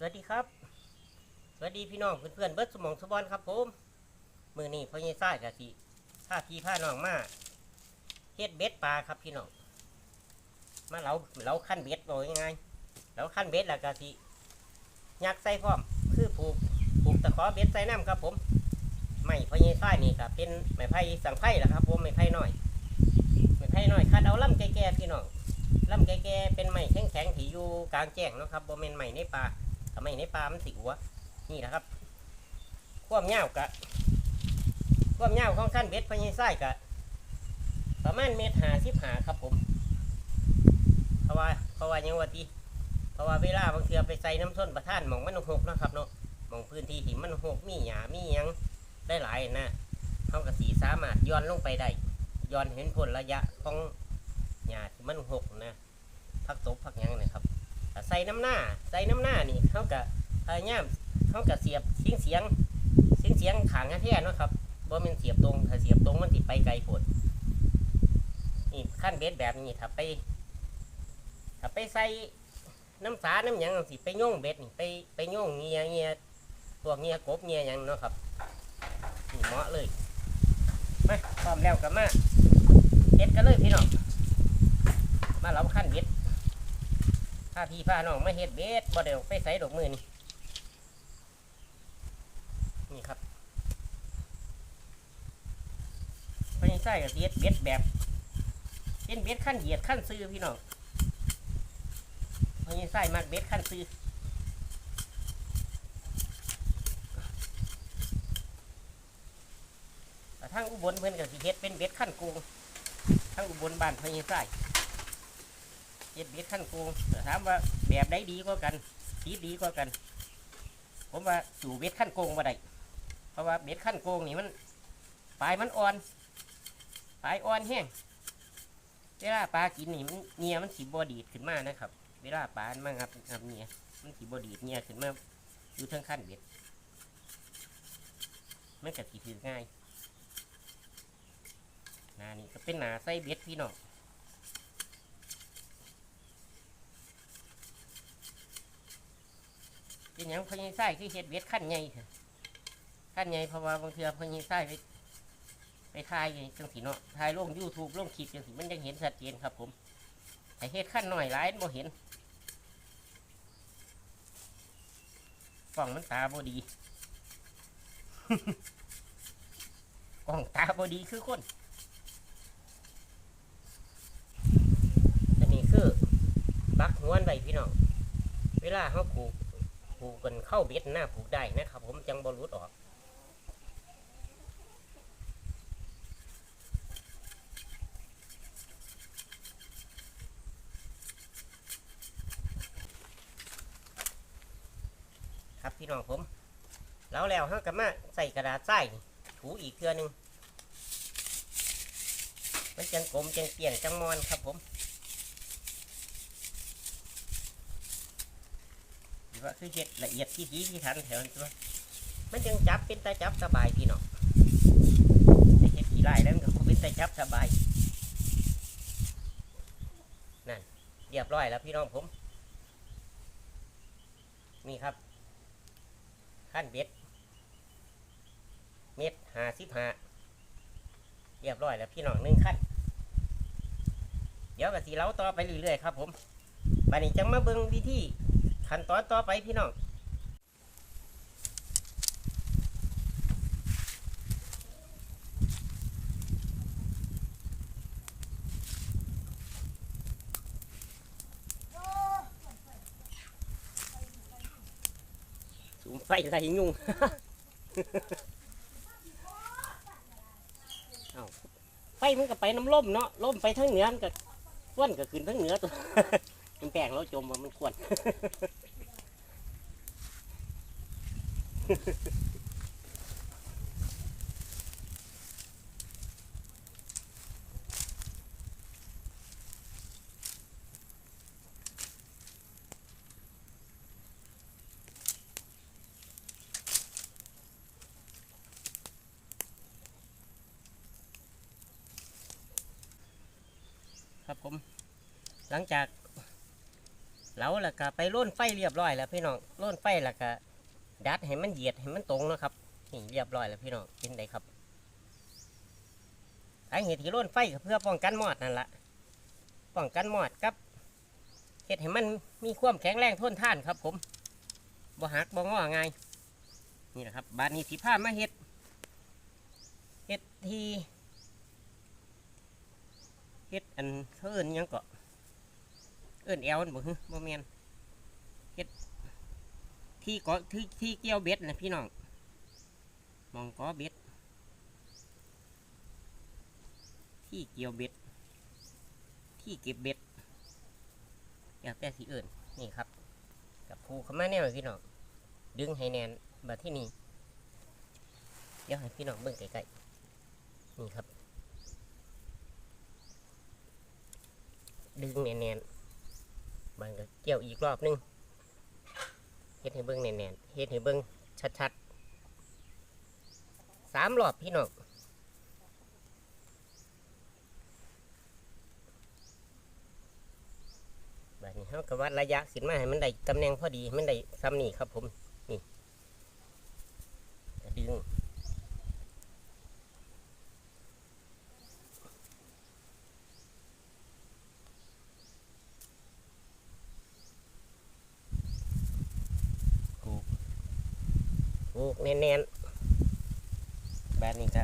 สวัสดีครับ สวัสดีพี่น้องเพื่อนๆเบิร์ดสมองสบอนครับผมมือนี้พ่อใหญ่ซ่ายกะสิผ้าพี่ผ้าน้องมาเฮ็ดเบ็ดปลาครับพี่น้องมาเราเราขั้นเบ็ดบอกยังไงเราขั้นเบ็ดแล้วกะสิยักใส่พร้อมคือผูกผูกตะขอเบ็ดใส่น้ำครับผมไม้พ่อใหญ่ซ่านี่ก็เป็นไม้ไผ่สังไผ่แหละครับผมไม้ไผ่น้อยไม้ไผ่น้อยคัดเอาล่ำแก่ๆพี่น้องลำแก่ๆเป็นไม้แข็งๆที่อยู่กลางแจ้งนะครับบ่แม่นไม้ในป่า ทำไมในปลามันสิหัวนี่นะครับ ความยากะความยาของขั้นเบ็ดพญายไส้กะประมาณเมตรหาสิบหาครับผมเพราะว่าเพราะว่ายังว่าตีเพราะว่าเวลาบางเทือไปใส่น้ำส้นประท่านหมองมันหกนะครับเนาะหมองพื้นที่ที่มันหกมีหยามียังได้หลายนะเขากระสีสามารถย้อนลงไปได้ย้อนเห็นผลระยะของหยาที่มันหกนะพักตบพักหยังนะครับ ใส่น้ำหน้าใส่น้ำหน้านี่เขากับพยายามเขากับเสียบเสียงเสียงเสียงเสียงขางแท้ๆเนาะครับบ่มันเสียบตรงถ้าเสียบตรงมันติดไปไกลโพดนี่ขั้นเบ็ดแบบนี้ถ้าไปถ้าไปใส่น้ำสาน้ำหยังสิไปโยงเบ็ดนี่ไปไปโยงเงียเงียพวกเงียกบเงียยังเนาะครับนี่เหมาะเลยมาพร้อมแล้วกับมาเฮ็ดกันเลยพี่น้องมาเราขั้นเบ็ดาพี่พาน้องมาเฮ็ดเบ็ดบ่ได้ออกไปใส่ดอกมือนี่นี่ครับพญาไส้กับเฮ็ดเบ็ดแบบเป็นเบ็ดขั้นเหยียดขั้นซื้อพี่น้องพญาไส้มากเบ็ดขั้นซื้อแต่ทางอุบลเพิ่อนกับสิเฮ็ดเป็นเบ็ดขั้นกูทางอุบลบ้านพญาไส้ เฮ็ดเบ็ดขั้นโกงแต่ถามว่าแบบใดดีกว่ากันสีดีกว่ากัน ผมว่าสู่เบ็ดขั้นโกงมาได้เพราะว่าเบ็ดขั้นโกงนี่มันปลายมันอ่อนปลายอ่อนแห้งเวลาปลากินนี่มันเนียมันสีบอดีดขึ้นมานะครับ เวลาปลามันมางับงับเนียมันสีบอดีดเนียขึ้นมาอยู่เทั้งขั้นเบ็ดมันก็สีถือง่ายนานี่ก็เป็นหนาไส้เบ็ดพี่น้อง เป็นหยังพญายไส้คือเฮ็ดเวทขั้นใหญ่ค่ะขั้นใหญ่เพราะว่าบางเทือพญายไส้ไปไปถ่ายจังสีเนาะถ่ายลง YouTube ลงคลิปจังสีมันยังเห็นชัดเจนครับ ผมแต่เฮ็ดขั้นหน่อยหลายมันบ่เห็นกล้องมันตาบ่ดีกล้องตาบ่ดีคือคนอันนี้คือบักหัวนไว้พี่น้อง เวลาเขาผูก ผูกกันเข้าเบ็ดหน้าผูกได้นะครับ ผมจังบอลุดออกครับพี่น้องผม แล้วแล้วฮะกับมาใส่กระดาษทรายถูอีกเทือหนึง มันจังกลมจังเปลี่ยนจังมอนครับผมหรือ ว่าคือเห็ดละเอียดที่ดีที่ทันแถวนั้นตัวมันจังจับเป็นตาจับสบายพี่น้องเห็ดขี้ไล่แล้วมันก็เป็นตาจับสบายนั่นเรียบร้อยแล้วพี่น้องผมนี่ครับขั้นเบ็ดเม็ดหาสิบหาเรียบร้อยแล้วพี่น้องหนึ่งขั้นเดี๋ยวกับสีเล้าต่อไปเรื่อยๆครับผมบัดนี้จังมาเบิ่งวิธี ขั้นตอนต่อไปพี่น้องสูงไฟไรยุ่งเอาไฟมันก็ไปน้ำล่มเนาะล่มไปทั้งเหนือมันก็ควนก็ขึ้นทั้งเหนือตัว มันแปลงเราจมว่ามันควนครับผม หลังจาก แล้วล้วก็ไปร่นไฟเรียบร้อยแล้วพี่น้องร่นไฟแล้วก็ดัดให้มันเหยียดให้มันตรงนะครับนี่เรียบร้อยแล้วพี่น้องเป็นไงครับไอเหตุที่ร่นไฟก็เพื่อป้องกันมอดนั่นละป้องกันมอดกับเห็ดให้มันมีความแข็งแรงทนทานครับ ผมบ่หักบ่งอง่ายนี่แหละครับบานนี้สีผ้ามาเห็ดเห็ดทีเห็ดอันเขาเอิ้นยังเกาะ เอิ้นแอลมันบ่ฮึบ่แม่นเห็ดที่เกาะที่ที่เกี่ยวเบ็ดนะพี่น้องมองเกาะเบ็ด ที่เกี่ยวเบ็ด ที่เก็บเบ็ดอยากแต่สีเอื่นนี่ครับ กับผูเข้ามาแน่เลยพี่น้องดึงให้แนนมาที่นี่เดี๋ยวให้พี่น้องเบิ่งใกล้ๆนี่ครับ ดึงแน่นๆ บางก็เกี่ยวอีกรอบหนึงเฮ็ดให้เบิ่งแน่นๆเฮ็ดให้เบิ่งชัดๆสามรอบพี่น้องแบบนี้เขาก็วัดระยะขึ้นมาให้มันได้ตำแหน่งพอดีมันได้ซ้ำนี่ครับผม นี่ดึง ผูกแน่นๆแบบนี้ก็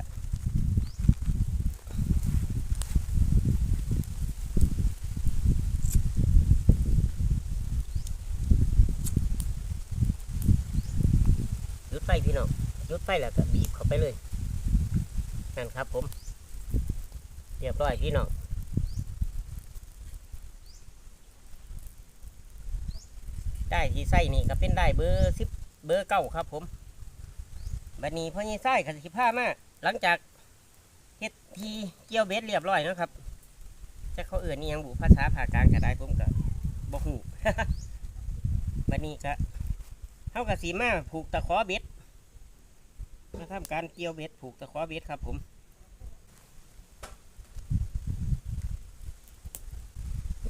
ยุดไฟพี่น้องยุดไฟแล้วก็บีบเข้าไปเลยนั่นครับผม เรียบร้อยพี่น้องได้ที่ไส้นี่ก็เป็นได้เบอร์สิบเบอร์เก้าครับผม บัดนี้พ่อยี่ไส้ขันสิผ้ามาหลังจากเฮ็ดทีเกี่ยวเบ็ดเรียบร้อยแล้วครับจะเขาเอื่นนี่ยังบุภาษาภากลางก็ได้ผมก็บอกหูบัดนี้ก็เท่ากับสีมาผูกตะขอเบ็ดมาทำการเกี่ยวเบ็ดผูกตะขอเบ็ดครับผม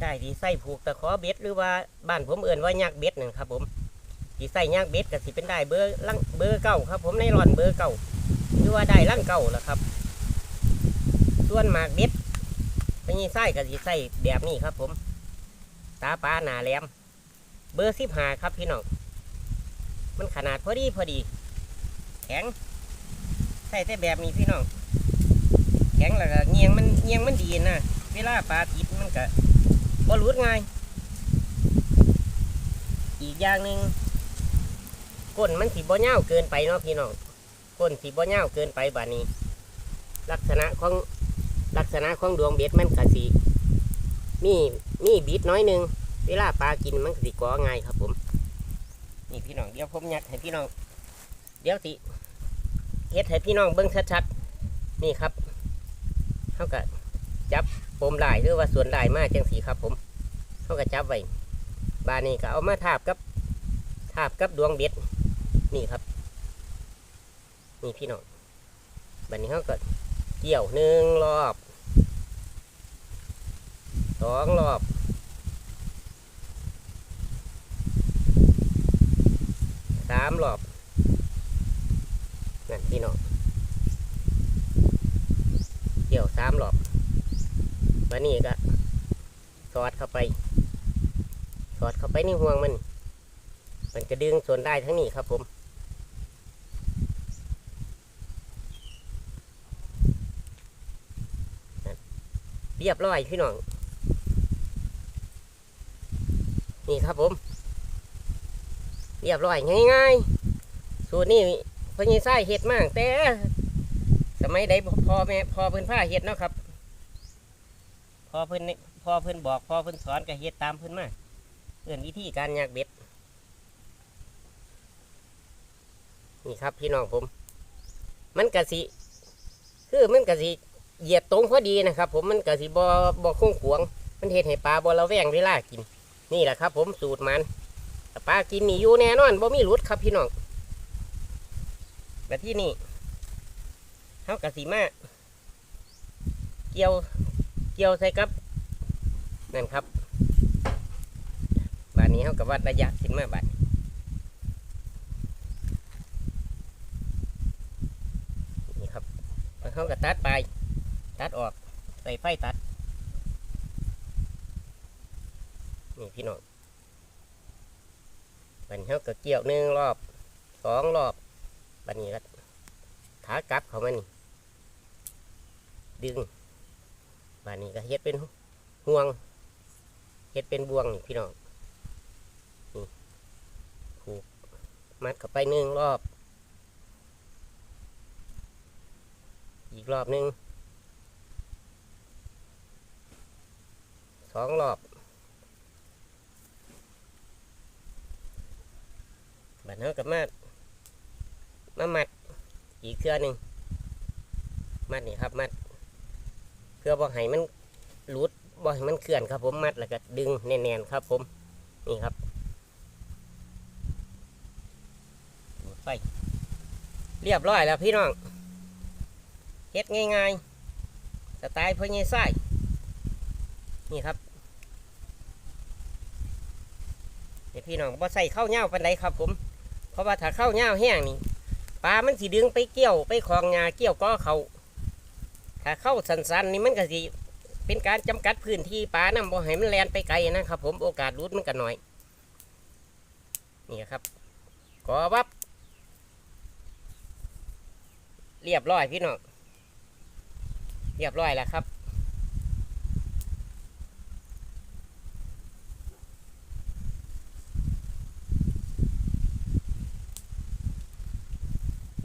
ได้ที่ใส่ผูกตะขอเบ็ดหรือว่าบ้านผมเอื่นว่ายักเบ็ดหนั่นครับผม ที่ใส่ยักเบ็ดก็สิเป็นได้เบอร์ลังเบอร์เก้าครับ ผมในร่อนเบอร์เก้าหรือว่าได้ลังเก้าและครับ ส่วนหมากเบ็ดไม่ใช่ไส้ก็สิใส่แบบนี้ครับ ผม ตาปลาหนาแหลม เบอร์สิบห้าครับพี่น้องมันขนาดพอดีพอดี แข็งใส่แต่แบบนี้พี่น้องแข็งแล้วก็เงียงมันเงียงมันดีนะเวลาปลาติดมันก็บอลุดง่ายอีกอย่างหนึ่ง ก้นมันสีบ่เน่าเกินไปเนาะพี่น้องก้นสีบ่เน่าเกินไปบานี้ ลักษณะของลักษณะของดวงเบ็ดมันกะสีมีมีบิดน้อยหนึง เวลาปลากินมันก็สิก่อง่ายครับผม นี่พี่น้องเดี๋ยวผมยัดให้พี่น้อง เดี๋ยวสิเฮ็ดให้พี่น้องเบิ้งชัดๆนี่ครับเท่ากับจับปมลายหรือว่าส่วนลายมาจังสีครับผมเท่ากับจับไว้บานี้ก็เอามาทาบกับทาบกับดวงเบ็ด นี่ครับ นี่พี่น้องบานนี้เขาก็เกี่ยวหนึ่งรอบสองรอบสามรอบนั่นพี่น้องเกี่ยวสามรอบวันนี้ก็สอดเข้าไป สอดเข้าไปในห่วงมัน มันจะดึงส่วนได้ทั้งนี้ครับผม เรียบร้อยพี่น้อง นี่ครับผม เรียบร้อยง่ายๆ สูตรนี้พ่อใหญ่ไส้เห็ดมากแต่สมัยใดพอแม่พอเพิ่นผ้าเห็ดเนาะครับ พอเพิ่นนี่พ่อเพิ่นบอกพอเพิ่นสอนก็เห็ดตามเพิ่นมาเอื่อนวิธีการยากเบ็ดนี่ครับพี่น้องผม มันกะสิ คือมันกะสิ เหยียดตรงพอดีนะครับ ผมมันกระสิบอบอคงขวง มันเห็ดให้ปลาบอระแวงเวลากิน นี่แหละครับ ผมสูตรมันปลากินนี่อยู่แน่นอนบ่มีหลุดครับพี่น้องแบบที่นี่เท่ากับสีมาเกี่ยวเกี่ยวใส่กับนั่นครับบานนี้เขากับวัดระยะขึ้นมาบัดนี่ครับเขาก็ตัดไป ตัดออกใส่ไฟตัด นี่พี่น้องบันเขาก็เกี่ยวหนึ่งรอบสองรอบบัดนี้ก็ขากลับเขามานี่ดึงบัดนี้ก็เฮ็ดเป็นห่วงเฮ็ดเป็นบ่วงนี่พี่น้องนี่ผูกมัดเข้าไปหนึ่งรอบ อีกรอบหนึ่ง สองรอบบัดนี้กับมามามัดอีกเครือหนึ่งมัดนี่ครับมัดเพื่อบ่ให้มันหลุดบ่ให้มันเคลื่อนครับผมมัดแล้วก็ดึงแน่นๆครับผมนี่ครับไปเรียบร้อยแล้วพี่น้องเฮ็ดง่ายๆสไตล์พ่อใหญ่ไส้นี่ครับ เดี๋ยวพี่น้องบ่ใส่ข้าวเหนียวปันไดครับผม เพราะว่าถ้าข้าวเหนียวแห้งนี่ปลามันสิดึงไปเกี่ยวไปคลองงาเกี่ยวก็เขาถ้าเข้าสันๆนี่มันก็สิเป็นการจำกัดพื้นที่ปลาน้ำบ่ให้มันแลนไปไกลนะครับ ผมโอกาสรุดมันก็น้อย นี่ครับกอวับ เรียบร้อยพี่น้องเรียบร้อยแล้วครับ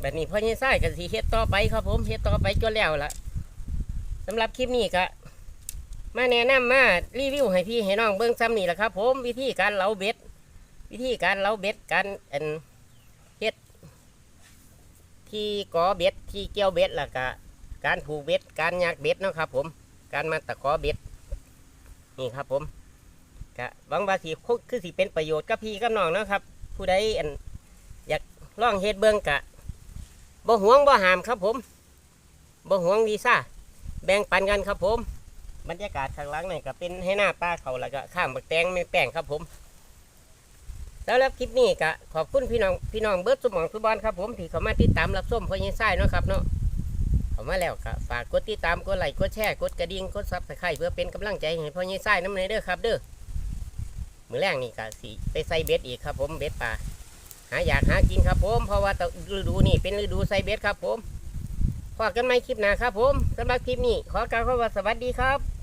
แบบนี้พ่อยี่ไส้กับสีเฮ็ดต่อไปครับผมเฮ็ดต่อไปจนแล้วละสำหรับคลิปนี้ก็มาแนะนำมารีวิวให้พี่ให้น้องเบิ้องซ้ำนี่แหละครับผมวิธีการเล้าเบ็ด วิธีการเล้าเบ็ดการอันเฮ็ด ที่กอเบ็ดที่เกี่ยวเบ็ดล้วก็การผูกเบ็ดการยักเบ็ดนะครับ ผม การมาตะกอเบ็ดนี่ครับผมกะหวังว่าสิคงคือสิเป็นประโยชน์กับพี่กับน้องนะครับ ผู้ใดอันอยากล่องเฮ็ดเบิ้องกะ บ่หวงบ่หามครับผมบ่หวงวีซ่าแบ่งปันกันครับผม บรรยากาศข้างหลังนี่ก็เป็นให้หน้าป้าเขาแล้วก็ข้ามบักแตงไม่แป้งครับผมสำหรับคลิปนี้ก็ขอบคุณพี่น้องพี่น้องเบิร์ดสมองสุบอลครับผมที่เขามาติดตามรับชมพ่อยิงไส้เนาะครับเนาะเขามาแล้วก็ฝากกดติดตามกดไลค์กดแชร์กดกระดิ่งกดซับสไครต์เพื่อเป็นกำลังใจให้พ่อยิงไส้น้ำในเด้อครับเด้อมือแรกนี่ก็สีไปใส่เบ็ดอีกครับผมเบ็ดปลา หาอยากหากินครับผมเพราะว่าฤดูนี่เป็นฤดูไซเบสครับผมพอกันไหมคลิปหน้าครับผมสำหรับคลิปนี้ขอกล่าวคำว่าสวัสดีครับ